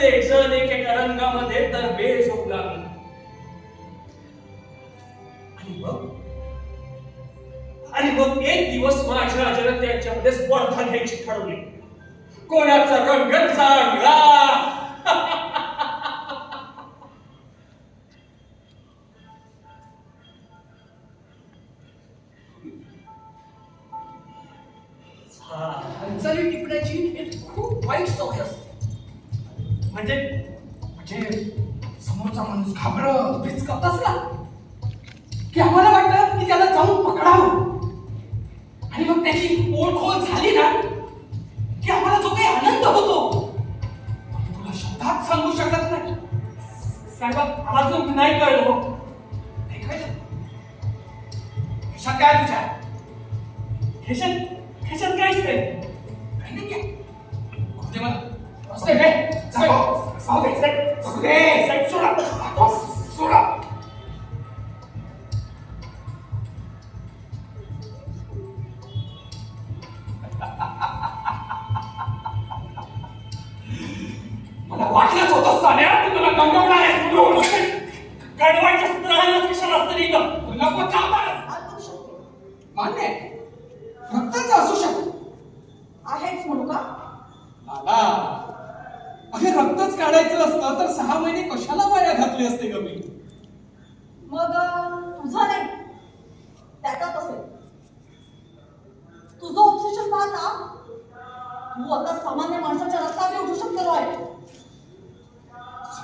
प्रत्येक जण एकेका रंगामध्ये तर बेस होऊ लागला आणि मग? आणि मग एक दिवस माझ्या आजनं त्यांच्यामध्ये स्पर्धा घ्यायची ठरवली. कोणाचा रंग चांगला? की आम्हाला वाटतं की त्याला जाऊन पकडावं. आणि मग त्याची ओळख झाली ना की आम्हाला जो काही आनंद होतो तुला शब्दात सांगू शकत नाही. साहेब अजून नाही कळलं हो. नाही कळलं? काय तुझ्या? खिशात खिशात काहीच नाही काही नाही मला. असं रे जाऊ जाऊ दे. सोडा. महिने कशाला वाया घातले असते ग मी? मग तुझं नाही त्याच्यात असेल. तुझं ऑब्सेशन पाहा ना तू आता सामान्य माणसाच्या रस्त्यावर उठू शकतो तुझा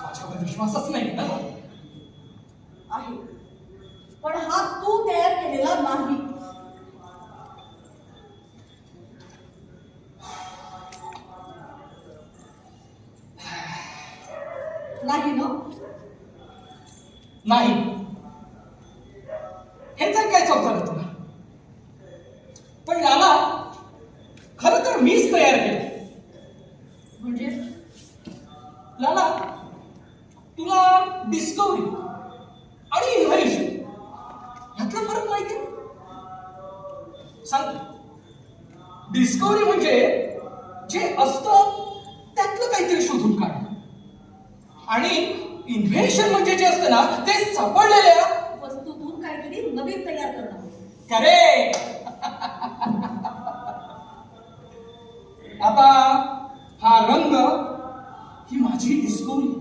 माझ्यावर विश्वासच नाही ना. आहे. पण हा तू तयार केलेला नाही. नाही ना? नाही. हे तर काय चौथं तुला पण याला खर तर मीच तयार केलं. म्हणजे? लाला तुला डिस्कवरी आणि इन्व्हेन्शन ह्यातला फरक माहिती सांग. डिस्कवरी म्हणजे जे असतं त्यातलं काहीतरी शोधून काढणं. आणि इन्व्हेन्शन म्हणजे जे असतं ना ते सापडलेल्या वस्तूतून काहीतरी नवीन तयार करणं खरे आता हा रंग ही माझी डिस्कवरी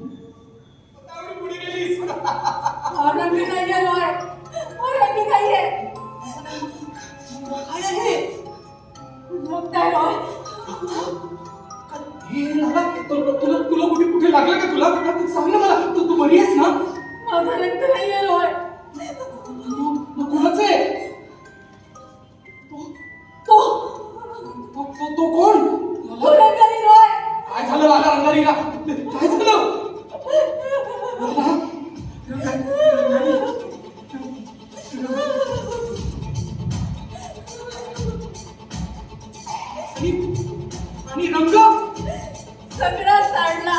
हे तुला लागलं का तुला? सांग ना मला. तू तू बरी आहेस ना? माझा रंग नाहीये रॉय. कुणाचं आहे? तो तो तो- तो कोण? तो रंग नाही रॉय. काय झालं लाला रंगारीला? काय झालं? आणि आणि रंग? सगळा सांडला.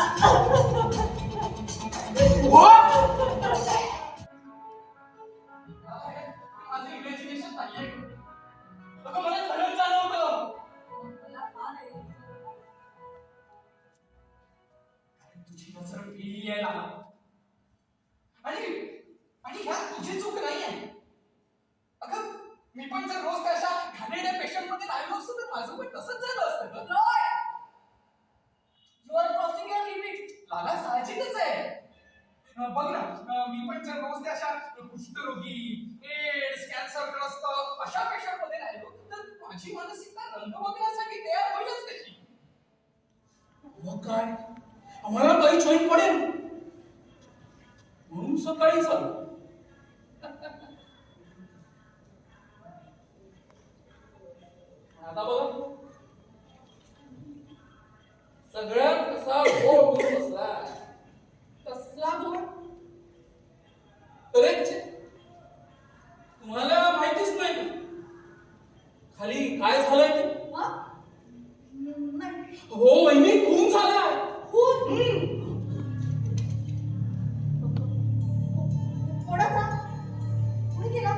मध्ये राहिलो असतो तर माझं पण तसंच झालं असतं. गं. Roy you are crossing your limit लाला साहजिकच आहे. बघ ना मी पण जर रोज अशा कुष्ठरोगी एड्स कॅन्सरग्रस्त अशा पेशांमध्ये राहिलो तर माझी मानसिकता रंग बघण्यासाठी तयार होईलच कशी? मग काय? आम्हाला काही चोईन पडेल. म्हणून सकाळी चालू. सगळ्यात कसा गोड होऊन बसला. कसला गोड? करेक्ट तुम्हाला माहितीच नाही? खाली काय झालंय ते? हा? वहिनी खून झालाय. खून? कोणाचा? कुणी केला?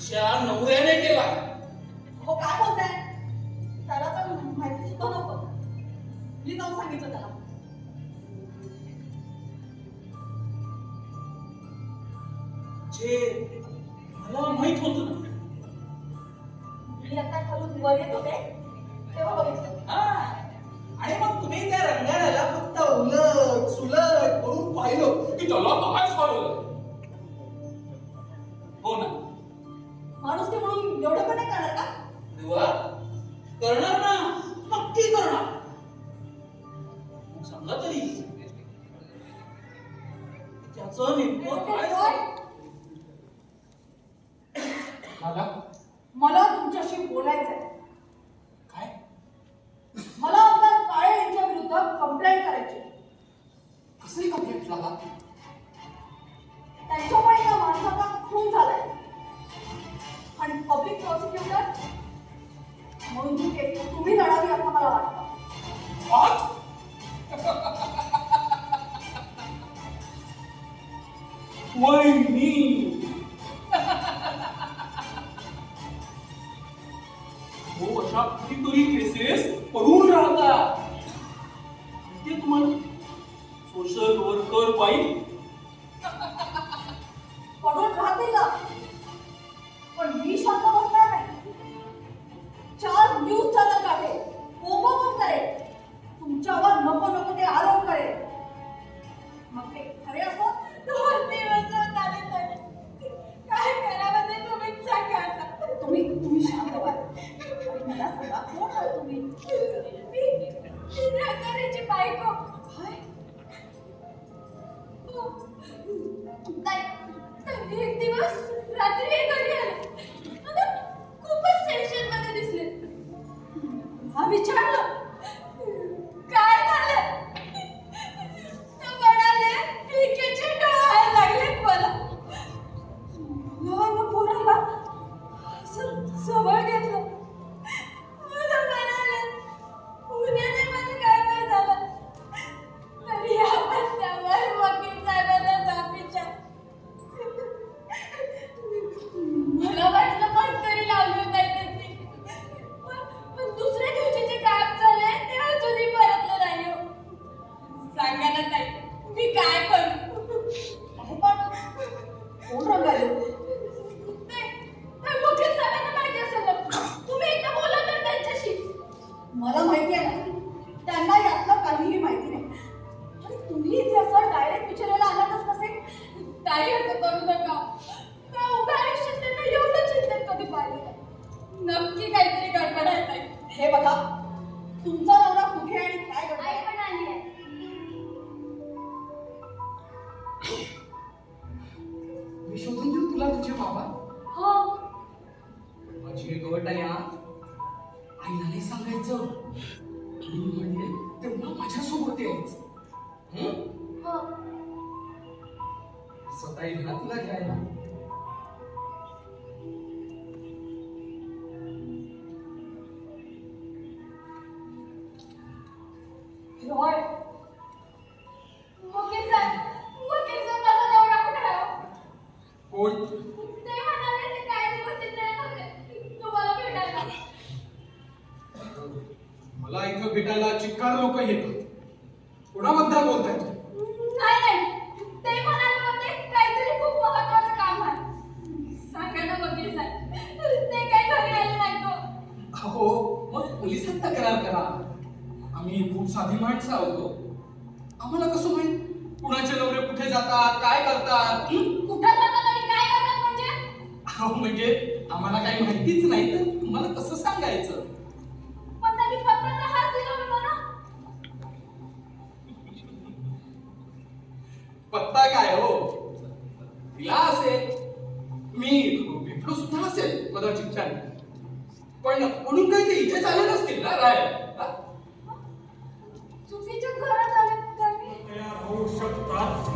च्या नवऱ्याने केला. सांगितलं त्याला. जे मला माहीत होत ना. मी आता खालून वर येत होते? तेव्हा बघितलं. आणि मग तुम्ही त्या रंगाऱ्याला फक्त उलट सुलट करून पाहिलं की त्याला काय झालं कंप्लेंट करायची. कसली कंप्लेंट लागा त्यांच्यामुळे एका माणसाचा खून झालाय. आणि पब्लिक प्रॉसिक्युटर म्हणून ही केस तुम्ही लढावी असं मला वाटतं. वहिनी हो अशा कितीतरी केसेस पडून राहतात. वर्कर बाई पडून राहतील ना. पण मी शांत बसणार नाही. चार न्यूज चॅनल काढे बोंबाबोंब करेल. तुमच्यावर नको नको ते आरोप करेल. मग ते खरे असो? दोन दिवस आले तर. काय करावं ते तुम्हीच सांगा. तुम्ही तुम्ही शांत व्हा. मला सांगा कोण आहे तुम्ही? मी बायको. काय ताई, एक दिवस रात्री हे घरी आले. मला खूपच टेन्शनमध्ये दिसले. हा विचारलं हा. आईला नाही सांगायचं मी म्हणेल तेव्हा माझ्यासोबत यायचं हं? हो स्वतः येईल ना तुला घ्यायला इथं भेटायला चिक्कार लोक येतात. कोणाबद्दल बोलताय? नाही नाही. ते म्हणाले होते काहीतरी खूप महत्वाचं काम आहे. सांगा ना वकील साहेब ते काही घरी आले नाही तो. अहो मग पोलिसात तक्रार करा. आम्ही खूप साधी माणसं आहोत आम्हाला कसं माहीत? कुणाचे नवरे कुठे जातात काय करतात? हं? कुठं जातात आणि काय करतात म्हणजे? अहो म्हणजे आम्हाला काही माहितीच नाही तर तुम्हाला कसं सांगायचं? पण म्हणून काही ते इथे चालत असतील ना राय. चुकीच्या घरात आले होऊ शकतात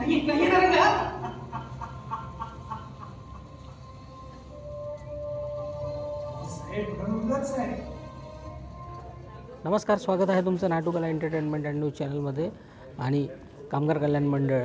नाही नाही रंग नमस्कार स्वागत आहे तुमचं नाटुकला एंटरटेनमेंट अँड न्यूज चॅनलमध्ये आणि कामगार कल्याण मंडळ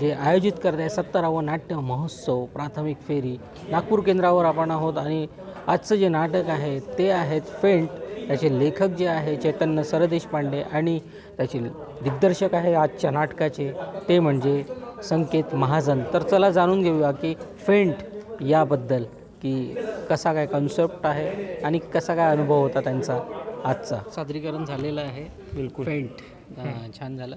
जे आयोजित करत आहे सत्तरावं नाट्य महोत्सव प्राथमिक फेरी नागपूर केंद्रावर आपण आहोत. आणि आजचं जे नाटक आहे ते आहेत फेंट त्याचे लेखक जे आहे चैतन्य सरदेशपांडे आणि त्याचे दिग्दर्शक आहे आजच्या नाटकाचे ते म्हणजे संकेत महाजन. तर चला जाणून घेऊया की फेंट याबद्दल की कसा काय कॉन्सेप्ट आहे आणि कसा काय अनुभव होता त्यांचा आजचा? सादरीकरण झालेलं आहे. बिलकुल. फेंट. छान झालं.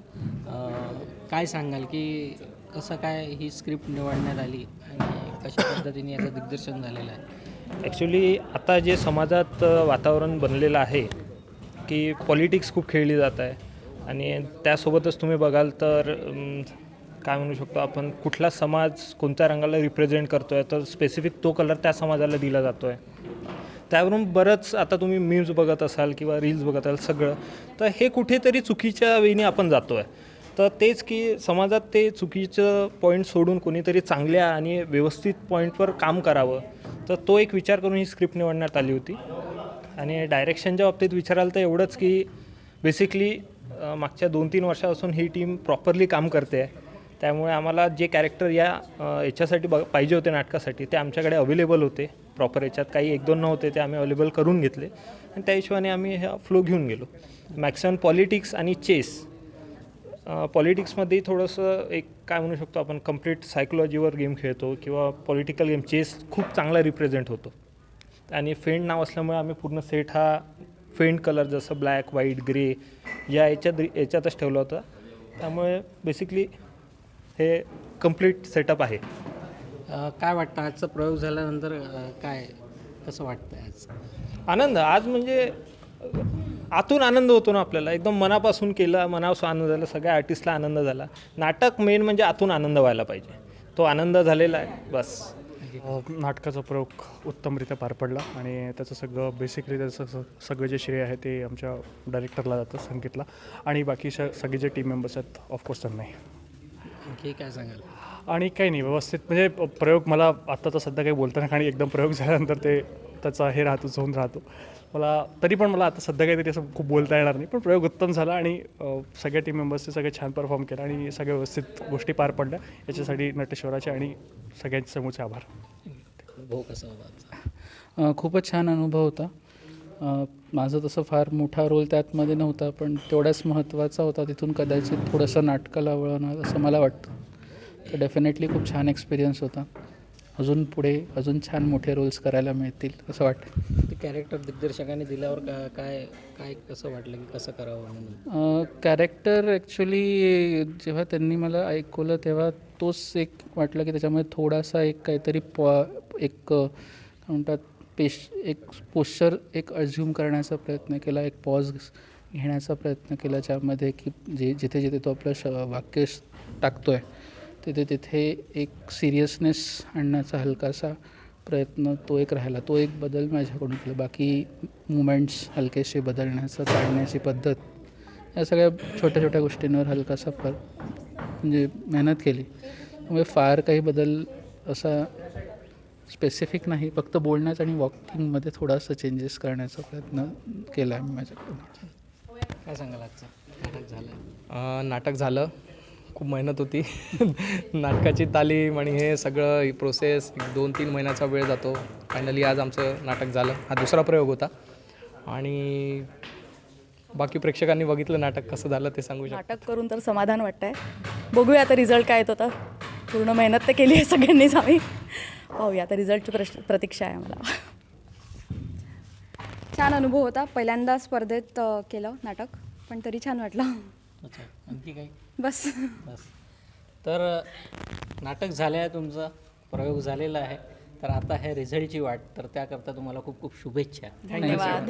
काय सांगाल की कसं काय ही स्क्रिप्ट निवडण्यात आली आणि कशा पद्धतीने याचं दिग्दर्शन झालेलं आहे? ॲक्च्युली आता जे समाजात वातावरण बनलेलं आहे की पॉलिटिक्स खूप खेळली जात आहे. आणि त्यासोबतच तुम्ही बघाल तर काय म्हणू शकतो आपण कुठला समाज कोणत्या रंगाला रिप्रेझेंट करतो आहे तर स्पेसिफिक तो कलर त्या समाजाला दिला जातो आहे त्यावरून बरंच आता तुम्ही मीम्स बघत असाल किंवा रील्स बघत असाल सगळं तर हे कुठेतरी चुकीच्या वेळी आपण जातो आहे तर तेच की समाजात ते चुकीचं पॉईंट सोडून कोणीतरी चांगल्या आणि व्यवस्थित पॉईंटवर काम करावं तर तो एक विचार करून ही स्क्रिप्ट निवडण्यात आली होती. आणि डायरेक्शनच्या बाबतीत विचाराल तर एवढंच की बेसिकली मागच्या दोन तीन वर्षापासून ही टीम प्रॉपरली काम करते आहे. त्यामुळे आम्हाला जे कॅरेक्टर या याच्यासाठी बघ पाहिजे होते नाटकासाठी ते आमच्याकडे अवेलेबल होते. प्रॉपर याच्यात काही एक दोन नव्हते ते आम्ही अवेलेबल करून घेतले. आणि त्या हिशोबाने आम्ही हा फ्लो घेऊन गेलो. मॅक्सिमम पॉलिटिक्स आणि चेस पॉलिटिक्समध्ये थोडंसं एक काय म्हणू शकतो आपण कंप्लीट सायकोलॉजीवर गेम खेळतो किंवा पॉलिटिकल गेम चेस खूप चांगला रिप्रेझेंट होतो. आणि फेंट नाव असल्यामुळे आम्ही पूर्ण सेट हा फेंट कलर जसं ब्लॅक व्हाईट ग्रे या याच्यात याच्यातच ठेवला होता. त्यामुळे बेसिकली हे कंप्लीट सेटअप आहे. काय वाटतं? आजचा प्रयोग झाल्यानंतर काय कसं वाटतं आज? आनंद आज म्हणजे आतून आनंद होतो ना आपल्याला. एकदम मनापासून केलं मनापासून आनंद झाला सगळ्या आर्टिस्टला आनंद झाला. नाटक मेन म्हणजे आतून आनंद व्हायला पाहिजे. तो आनंद झालेला आहे बस. नाटकाचा प्रयोग उत्तमरित्या पार पडला आणि त्याचं सगळं बेसिकली त्याचं सगळं जे श्रेय आहे ते आमच्या डायरेक्टरला जातं संकेतला. आणि बाकी सगळे जे टीम मेंबर्स आहेत ऑफकोर्स त्यांनाही. आणखी काय सांगाल? आणि काही नाही व्यवस्थित. म्हणजे प्रयोग मला आत्ता तर सध्या काही बोलताना आणि एकदम प्रयोग झाल्यानंतर ते त्याचा हे राहतो झोन राहतो. मला तरी पण मला आता सध्या काहीतरी असं खूप बोलता येणार नाही पण प्रयोग उत्तम झाला आणि सगळ्या टीम मेंबर्सने सगळे छान परफॉर्म केला आणि सगळ्या व्यवस्थित गोष्टी पार पडल्या. याच्यासाठी नटेश्वराचे आणि सगळ्यांचे समोरचे आभार. अनुभव कसा होता आजचा? अ, खूपच छान अनुभव होता. माझं तसं फार मोठा रोल त्यातमध्ये नव्हता पण तेवढाच महत्त्वाचा होता तिथून कदाचित थोडंसं नाटकाला वळवणार असं मला वाटतं. तर डेफिनेटली खूप छान एक्सपिरियन्स होता. अजून पुढे अजून छान मोठे रोल्स करायला मिळतील असं वाटतं. ते कॅरेक्टर दिग्दर्शकाने दिल्यावर का काय काय कसं वाटलं की कसं करावं म्हणून? कॅरेक्टर ॲक्च्युली जेव्हा त्यांनी मला ऐकवलं तेव्हा तोच एक वाटलं की त्याच्यामध्ये थोडासा एक काहीतरी पॉ एक काय म्हणतात पेश एक पोश्चर एक अज्युम करण्याचा प्रयत्न केला एक पॉज घेण्याचा प्रयत्न केला ज्यामध्ये की जे जिथे जिथे तो आपलं श वाक्य श- टाकतोय. तिथे तिथे एक सिरियसनेस आणण्याचा हलकासा प्रयत्न तो एक राहिला. तो एक बदल माझ्याकडून केला. बाकी मुमेंट्स हलकेसे बदलण्याचं काढण्याची पद्धत या सगळ्या छोट्या छोट्या गोष्टींवर हलकासा फर म्हणजे मेहनत केली. त्यामुळे फार काही बदल असा स्पेसिफिक नाही. फक्त बोलण्यात आणि वॉकिंगमध्ये थोडासा चेंजेस करण्याचा प्रयत्न केला आहे मी माझ्याकडून. काय सांगाल आजचं? नाटक झालं. नाटक झालं. खूप मेहनत होती. नाटकाची तालीम आणि हे सगळं ही प्रोसेस एक दोन तीन महिन्याचा वेळ जातो. फायनली आज आमचं नाटक झालं. हा दुसरा प्रयोग होता. आणि बाकी प्रेक्षकांनी बघितलं नाटक कसं झालं ते सांगू शकतो. नाटक करून तर समाधान वाटतं आहे बघूया आता रिझल्ट काय येतो तर पूर्ण मेहनत तर केली आहे सगळ्यांनीच आम्ही. पाहूया आता रिझल्टची प्रश्न प्रतीक्षा आहे आम्हाला. छान अनुभव होता. पहिल्यांदा स्पर्धेत अ, केलं नाटक पण तरी छान वाटलं. अच्छा. आणखी काही? बस. बस. तर नाटक झालं आहे तुमचं प्रयोग झालेला आहे. तर आता हे रिझल्टची वाट तर त्याकरता तुम्हाला खूप खूप शुभेच्छा. धन्यवाद.